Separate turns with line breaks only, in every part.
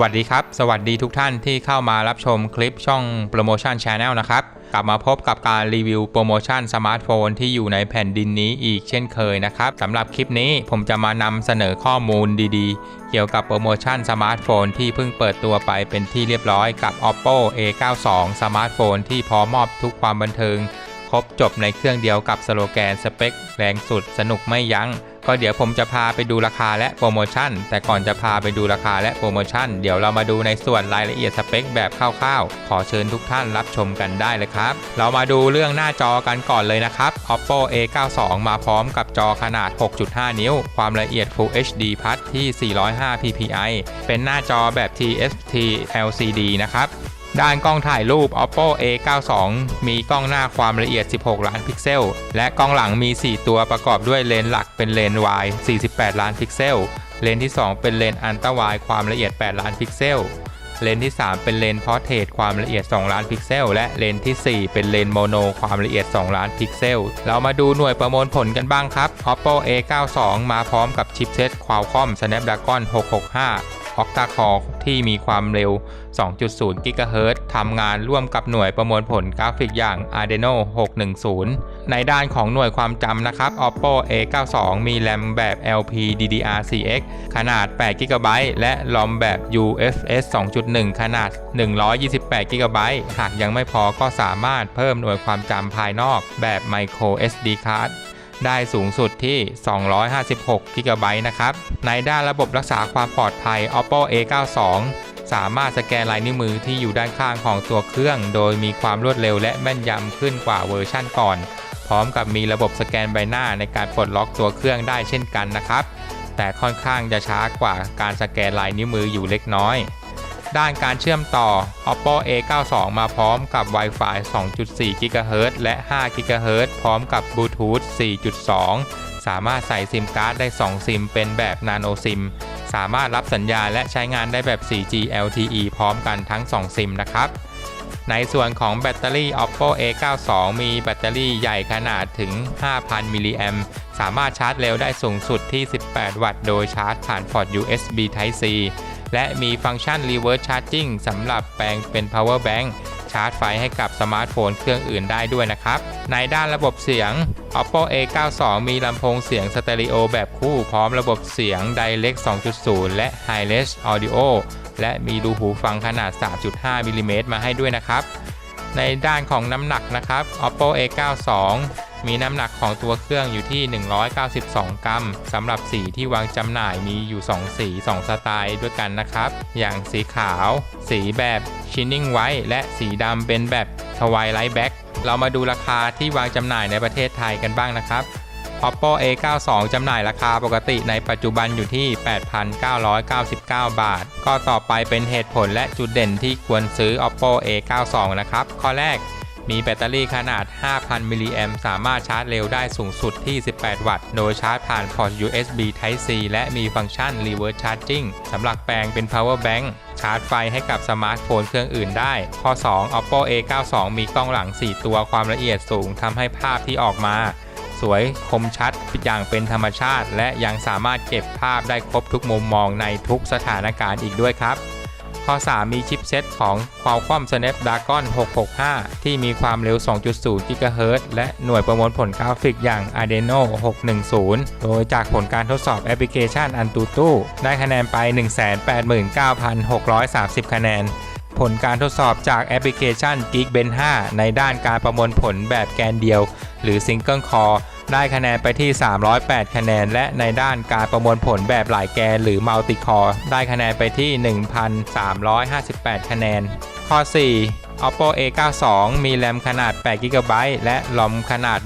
วัสดีครับ สวัสดีทุกท่านที่เข้ามารับชมคลิปช่องโปรโมชั่นช n แนลนะครับ กลับมาพบกับการรีวิวโปรโมชั่นสมาร์ทโฟนที่อยู่ในแผ่นดินนี้อีกเช่นเคยนะครับสำหรับคลิปนี้ผมจะมานำเสนอข้อมูลดีๆ เกี่ยวกับโปรโมชั่นสมาร์ทโฟนที่เพิ่งเปิดตัวไปเป็นที่เรียบร้อยกับ oppo a92 สมาร์ทโฟนที่พร้อมมอบทุกความบันเทิง ครบจบในเครื่องเดียวกับสโลแกนสเปคแรงสุดสนุกไม่ยัง้ง ก็เดี๋ยวผมจะพาไปดูราคาและโปรโมชั่น แต่ก่อนจะพาไปดูราคาและโปรโมชั่น เดี๋ยวเรามาดูในส่วนรายละเอียดสเปคแบบคร่าวๆ ขอเชิญทุกท่านรับชมกันได้เลยครับ เรามาดูเรื่องหน้าจอกันก่อนเลยนะครับ oppo a92 มาพร้อมกับจอขนาด 6.5 นิ้ว ความละเอียด full hd พัทที่ 405 ppi เป็นหน้าจอแบบ tft lcd นะครับ ด้านกล้องถ่ายรูป oppo a92 มีกล้องหน้าความละเอียด 16 ล้านพิกเซล และกล้องหลังมี 4 ตัวประกอบด้วยเลนส์หลักเป็นเลนส์ wide 48 ล้านพิกเซล เลนส์ที่ 2 เป็นเลนส์อันตราไวด์ความละเอียด 8 ล้านพิกเซล เลนส์ที่ 3 เป็นเลนส์พอร์เทรตความละเอียด 2 ล้านพิกเซล และเลนส์ทีสี่ 4 เป็นเลนส์โมโนความละเอียด 2 ล้านพิกเซล เรามาดูหน่วยประมวลผลกันบ้างครับ oppo a92 มาพร้อมกับชิปเซต Qualcomm Snapdragon 665 Octa Core ที่มีความเร็ว 2.0 GHz ทำงานร่วมกับหน่วยประมวลผลกราฟิกอย่าง Adreno 610 ในด้านของหน่วยความจำนะครับ oppo a92 มีแรมแบบ LPDDR4X ขนาด 8 GB และ ROM แบบ UFS 2.1 ขนาด 128 GB หากยังไม่พอก็สามารถเพิ่มหน่วยความจำภายนอกแบบ Micro SD card ได้สูงสุดที่ 256 g b นะครับ ในด้านระบบรักษาความปลอดภัย oppo a92 สามารถสแกนลายนิ้วมือที่อยู่ด้านข้างของตัวเครื่อง โดยมีความรวดเร็วและแม่นยำขึ้นกว่าเวอร์ชั่นก่อน พร้อมกับมีระบบสแกนใบหน้าในการปลดล็อกตัวเครื่องได้เช่นกันนะครับ แต่ค่อนข้างจะช้ากว่าการสแกนลายนิ้วมืออยู่เล็กน้อย ด้านการเชื่อมต่อ oppo a92 มาพร้อมกับ Wi-Fi 2.4 GHz และ 5 GHz พร้อมกับ Bluetooth 4.2 สามารถใส่ซิมการ์ดได้ 2 ซิม เป็นแบบ Nano SIM สามารถรับสัญญาณและใช้งานได้แบบ 4G LTE พร้อมกันทั้ง 2 ซิมนะครับในส่วนของแบตเตอรี่ oppo a92 มีแบตเตอรี่ใหญ่ขนาดถึง 5,000 มิลลิแอมสามารถชาร์จเร็วได้สูงสุดที่ 18 วัตต์ โดยชาร์จผ่านพอร์ต USB Type C และมีฟังก์ชัน Reverse Charging สำหรับแปลงเป็น Power Bank ชาร์จไฟให้กับสมาร์ทโฟนเครื่องอื่นได้ด้วยนะครับ ในด้านระบบเสียง oppo a92 มีลำโพงเสียงสเตอริโอแบบคู่พร้อมระบบเสียง Direct 2.0 และ Hi-Res Audio และมีรูหูฟังขนาด 3.5มิลลิเมตรมาให้ด้วยนะครับ ในด้านของน้ำหนักนะครับ oppo a92 มีน้ำหนักของตัวเครื่องอยู่ที่ 192 กรัมสำหรับสีที่วางจำหน่ายมีอยู่ 2 สี 2 สไตล์ด้วยกันนะครับ อย่างสีขาว สีแบบ Shining White และสีดำเป็นแบบ Twilight Black เรามาดูราคาที่วางจำหน่ายในประเทศไทยกันบ้างนะครับ oppo a92 จำหน่ายราคาปกติในปัจจุบันอยู่ที่ 8,999 บาท ก็ต่อไปเป็นเหตุผลและจุดเด่นที่ควรซื้อ oppo a92 นะครับ ข้อแรก มีแบตเตอรี่ขนาด 5,000 มิลลิแอมสามารถชาร์จเร็วได้สูงสุดที่ 18 วัตต์ โดยชาร์จผ่านพอร์ต USB Type C และมีฟังก์ชัน Reverse Charging สำหรับแปลงเป็น Power Bank ชาร์จไฟให้กับสมาร์ทโฟนเครื่องอื่นได้ ข้อ 2 oppo a92 มีกล้องหลัง 4 ตัวความละเอียดสูงทำให้ภาพที่ออกมา สวยคมชัดอย่างเป็นธรรมชาติ และยังสามารถเก็บภาพได้ครบทุกมุมมองในทุกสถานการณ์อีกด้วยครับ ข้อ 3 มีชิปเซตของ Qualcomm Snapdragon 665 ที่มีความเร็ว 2.0 GHz และหน่วยประมวลผลกราฟิกอย่าง Adreno 610 โดยจากผลการทดสอบแอปพลิเคชัน Antutu ได้คะแนนไป 189,630 คะแนน ผลการทดสอบจากแอปพลิเคชัน Geekbench 5 ในด้านการประมวลผลแบบแกนเดียว หรือ Single Core ได้คะแนนไปที่ 308 คะแนน และในด้านการประมวลผลแบบหลายแกนหรือ Multi Core ได้คะแนนไปที่ 1,358 คะแนน ข้อ 4 oppo a92 มีแรมขนาด 8 GB และ ROM ขนาด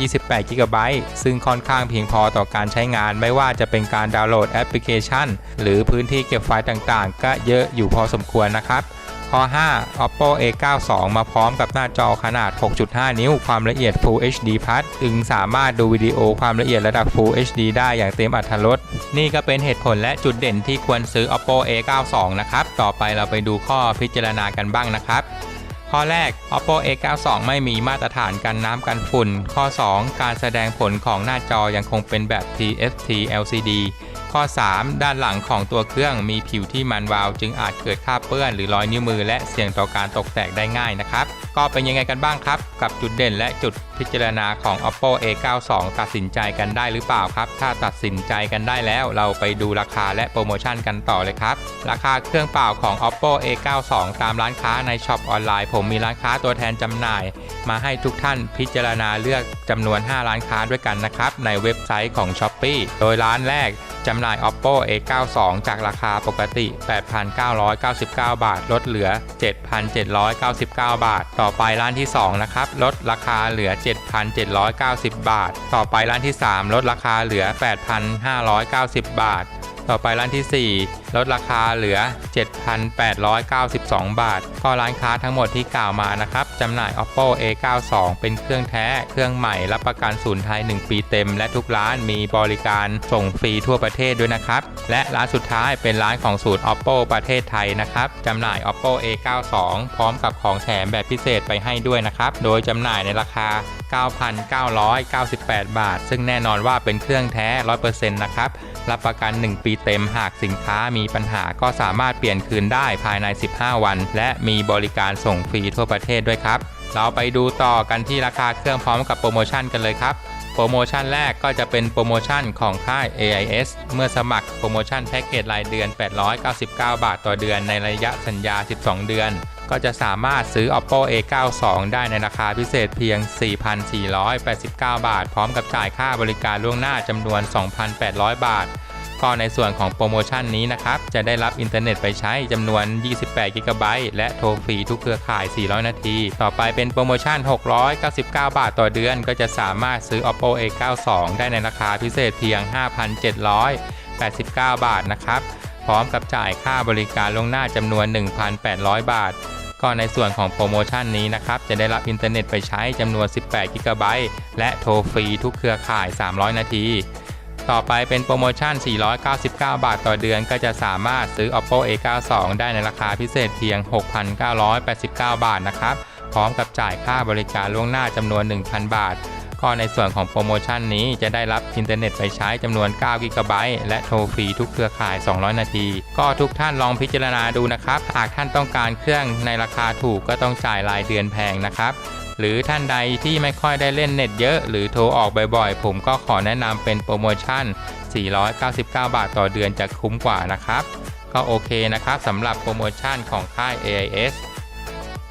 128 GB ซึ่งค่อนข้างเพียงพอต่อการใช้งานไม่ว่าจะเป็นการดาวน์โหลดแอปพลิเคชัน หรือพื้นที่เก็บไฟล์ต่างๆ ก็เยอะอยู่พอสมควรนะครับ ข้อ 5 oppo a92 มาพร้อมกับหน้าจอขนาด 6.5 นิ้ว ความละเอียด full hd plus จึงสามารถดูวิดีโอความละเอียดระดับ full hd ได้อย่างเต็มอรรถรสนี่ก็เป็นเหตุผลและจุดเด่นที่ควรซื้อ oppo a92 นะครับ ต่อไปเราไปดูข้อพิจารณากันบ้างนะครับข้อแรก oppo a92 ไม่มีมาตรฐานกันน้ำกันฝุ่น ข้อ 2 การแสดงผลของหน้าจอยังคงเป็นแบบ TFT LCD ข้อ 3 ด้านหลังของตัวเครื่องมีผิวที่มันวาว จึงอาจเกิดคราบเปื้อนหรือรอยนิ้วมือและเสี่ยงต่อการตกแตกได้ง่ายนะครับ ก็เป็นยังไงกันบ้างครับ กับจุดเด่นและจุดพิจารณาของ oppo a92 ตัดสินใจกันได้หรือเปล่าครับ ถ้าตัดสินใจกันได้แล้ว เราไปดูราคาและโปรโมชั่นกันต่อเลยครับ ราคาเครื่องเปล่าของ oppo a92 ตามร้านค้าในช็อปออนไลน์ ผมมีร้านค้าตัวแทนจำหน่าย มาให้ทุกท่านพิจารณาเลือกจำนวน 5 ร้านค้าด้วยกันนะครับในเว็บไซต์ของ s h อ p e e โดยร้านแรก จำหน่าย oppo a92 จากราคาปกติ 8,999 บาท ลดเหลือ 7,799 บาท ต่อไปร้านที่ 2 นะครับ ลดราคาเหลือ 7,790 บาท ต่อไปร้านที่ 3 ลดราคาเหลือ 8,590 บาท ต่อไปร้านที่ 4 ลดราคาเหลือ 7,892 บาท ก็ร้านค้าทั้งหมดที่กล่าวมานะครับจำหน่าย oppo a92 เป็นเครื่องแท้ เครื่องใหม่รับประกันศูนย์ไทย 1 ปีเต็ม และทุกร้านมีบริการส่งฟรีทั่วประเทศด้วยนะครับ และร้านสุดท้ายเป็นร้านของศูนย์ oppo ประเทศไทยนะครับจำหน่าย oppo a92 พร้อมกับของแถมแบบพิเศษไปให้ด้วยนะครับ โดยจำหน่ายในราคา 9,998 บาท ซึ่งแน่นอนว่าเป็นเครื่องแท้ 100%นะครับ รับประกัน 1 ปีเต็มหากสินค้ามีปัญหาก็สามารถเปลี่ยนคืนได้ภายใน 15 วัน และมีบริการส่งฟรีทั่วประเทศด้วยครับ เราไปดูต่อกันที่ราคาเครื่องพร้อมกับโปรโมชั่นกันเลยครับโปรโมชั่นแรกก็จะเป็นโปรโมชั่นของค่าย AIS เมื่อสมัครโปรโมชั่นแพ็กเกจรายเดือน 899 บาทต่อเดือนในระยะสัญญา 12 เดือน ก็จะสามารถซื้อ oppo a92 ได้ในราคาพิเศษเพียง 4,489 บาท พร้อมกับจ่ายค่าบริการล่วงหน้าจำนวน 2,800 บาท ก็ในส่วนของโปรโมชั่นนี้นะครับ จะได้รับอินเทอร์เน็ตไปใช้จำนวน 28กิกะไบต์และโทรฟรีทุกเครือข่าย 400 นาที ต่อไปเป็นโปรโมชั่น 699 บาทต่อเดือน ก็จะสามารถซื้อ oppo a92 ได้ในราคาพิเศษเพียง 5,789 บาทนะครับ พร้อมกับจ่ายค่าบริการล่วงหน้าจำนวน 1,800 บาท ก็ในส่วนของโปรโมชั่นนี้นะครับ จะได้รับอินเทอร์เน็ตไปใช้จำนวน 18 กิกะไบต์และโทรฟรีทุกเครือข่าย 300 นาที ต่อไปเป็นโปรโมชั่น 499 บาทต่อเดือน ก็จะสามารถซื้อ oppo a92 ได้ในราคาพิเศษเพียง 6,989 บาทนะครับ พร้อมกับจ่ายค่าบริการล่วงหน้าจำนวน 1,000 บาท ก็ในส่วนของโปรโมชั่นนี้จะได้รับอินเทอร์เน็ตไปใช้จำนวน 9 กิกะไบต์และโทรฟรีทุกเครือข่าย 200 นาที ก็ทุกท่านลองพิจารณาดูนะครับ หากท่านต้องการเครื่องในราคาถูกก็ต้องจ่ายรายเดือนแพงนะครับหรือท่านใดที่ไม่ค่อยได้เล่นเน็ตเยอะ หรือโทรออกบ่อยๆ ผมก็ขอแนะนำเป็นโปรโมชั่น 499 บาทต่อเดือนจะคุ้มกว่านะครับ ก็โอเคนะครับสำหรับโปรโมชั่นของค่าย AIS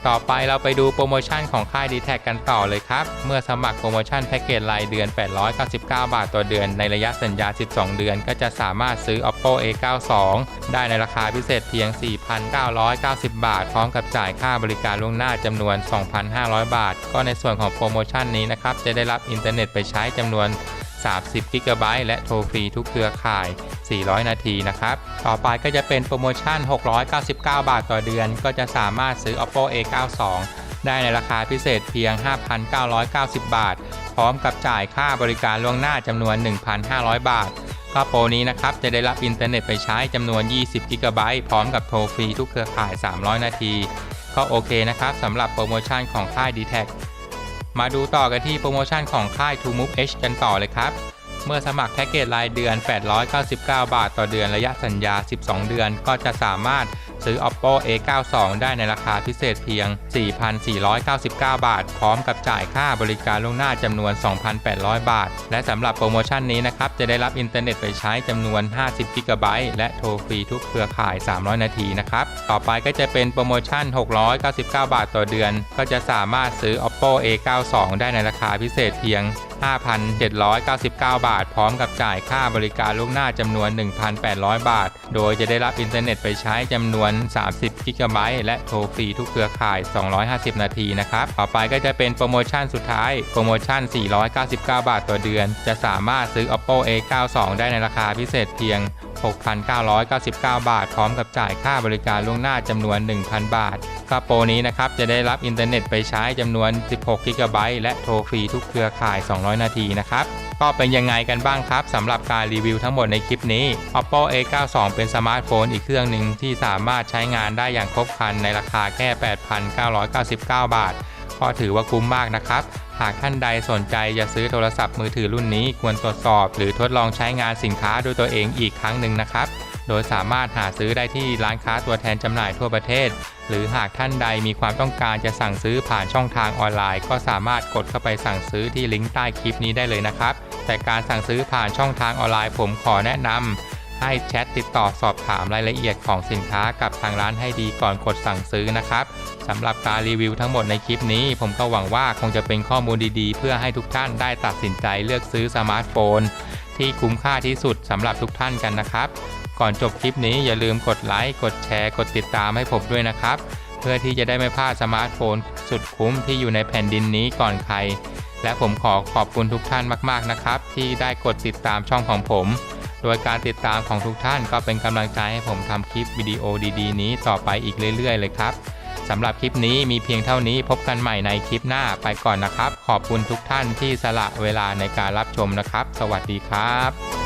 ต่อไปเราไปดูโปรโมชั่นของค่าย d t แทกันต่อเลยครับ เมื่อสมัครโปรโมชั่นแพ็กเกจรายเดือน 899 บาทต่อเดือน ในระยะสัญญา 12 เดือน ก็จะสามารถซื้อ oppo a92 ได้ในราคาพิเศษเพียง 4,990 บาท พร้อมกับจ่ายค่าบริการล่วงหน้าจำนวน 2,500 บาท ก็ในส่วนของโปรโมชั่นนี้นะครับ จะได้รับอินเทอร์เน็ตไปใช้จำนวน 30กิกะไบต์และโทรฟรีทุกเครือข่าย 400 นาทีนะครับ ต่อไปก็จะเป็นโปรโมชั่น 699 บาทต่อเดือน ก็จะสามารถซื้อ oppo a92 ได้ในราคาพิเศษเพียง 5,990 บาท พร้อมกับจ่ายค่าบริการล่วงหน้าจำนวน 1,500 บาทก็โปรนี้นะครับ จะได้รับอินเทอร์เน็ตไปใช้จำนวน 20กิกะไบต์พร้อมกับโทรฟรีทุกเครือข่าย 300 นาที ก็โอเคนะครับสำหรับโปรโมชั่นของค่าย d t แท มาดูต่อกันที่โปรโมชั่นของค่าย To Move H กันต่อเลยครับ เมื่อสมัครแพ็กเกจรายเดือน 899 บาทต่อเดือนระยะสัญญา 12 เดือน ก็จะสามารถ ซื้อ oppo a92 ได้ในราคาพิเศษเพียง 4,499 บาท พร้อมกับจ่ายค่าบริการล่วงหน้าจำนวน 2,800 บาท และสำหรับโปรโมชั่นนี้นะครับ จะได้รับอินเทอร์เน็ตไปใช้จำนวน 50กิกะไบต์และโทรฟรีทุกเครือข่าย 300 นาทีนะครับ ต่อไปก็จะเป็นโปรโมชั่น 699 บาทต่อเดือน ก็จะสามารถซื้อ oppo a92 ได้ในราคาพิเศษเพียง5,799 บาท พร้อมกับจ่ายค่าบริการล่วงหน้าจำนวน 1,800 บาท โดยจะได้รับอินเทอร์เน็ตไปใช้จำนวน 30 กิกะไบต์และโทรฟรีทุกเครือข่าย 250 นาทีนะครับ ต่อไปก็จะเป็นโปรโมชั่นสุดท้าย โปรโมชั่น 499 บาทต่อเดือน จะสามารถซื้อ oppo a92 ได้ในราคาพิเศษเพียง 6,999 บาท พร้อมกับจ่ายค่าบริการล่วงหน้าจำนวน 1,000 บาทก็โปรนี้นะครับจะได้รับอินเทอร์เน็ตไปใช้จำนวน 16กิกะไบต์และโทรฟรีทุกเครือข่าย 200 นาทีนะครับก็เป็นยังไงกันบ้างครับสำหรับการรีวิวทั้งหมดในคลิปนี้ oppo a92 เป็นสมาร์ทโฟนอีกเครื่องหนึ่งที่สามารถใช้งานได้อย่างครบครันในราคาแค่ 8,999 บาท ก็ถือว่าคุ้มมากนะครับ หากท่านใดสนใจจะซื้อโทรศัพท์มือถือรุ่นนี้ควรตรวจสอบ หรือทดลองใช้งานสินค้าด้วยตัวเองอีกครั้งหนึ่งนะครับ โดยสามารถหาซื้อได้ที่ร้านค้าตัวแทนจำหน่ายทั่วประเทศ หรือหากท่านใดมีความต้องการจะสั่งซื้อผ่านช่องทางออนไลน์ ก็สามารถกดเข้าไปสั่งซื้อที่ลิงก์ใต้คลิปนี้ได้เลยนะครับ แต่การสั่งซื้อผ่านช่องทางออนไลน์ผมขอแนะนำ ให้แชทติดต่อสอบถามรายละเอียดของสินค้ากับทางร้านให้ดีก่อนกดสั่งซื้อนะครับสำหรับการรีวิวทั้งหมดในคลิปนี้ ผมก็หวังว่าคงจะเป็นข้อมูลดีๆ เพื่อให้ทุกท่านได้ตัดสินใจเลือกซื้อสมาร์ทโฟน ที่คุ้มค่าที่สุดสำหรับทุกท่านกันนะครับ ก่อนจบคลิปนี้อย่าลืมกดไลค์กดแชร์ กดติดตามให้ผมด้วยนะครับ เพื่อที่จะได้ไม่พลาดสมาร์ทโฟน สุดคุ้มที่อยู่ในแผ่นดินนี้ก่อนใครและผมขอขอบคุณทุกท่านมาก ๆ นะครับ ที่ได้กดติดตามช่องของผม โดยการติดตามของทุกท่านก็เป็นกำลังใจให้ผมทำคลิปวิดีโอดีๆ นี้ต่อไปอีกเรื่อยๆ เลยครับสำหรับคลิปนี้มีเพียงเท่านี้พบกันใหม่ในคลิปหน้าไปก่อนนะครับ ขอบคุณทุกท่านที่สละเวลาในการรับชมนะครับ สวัสดีครับ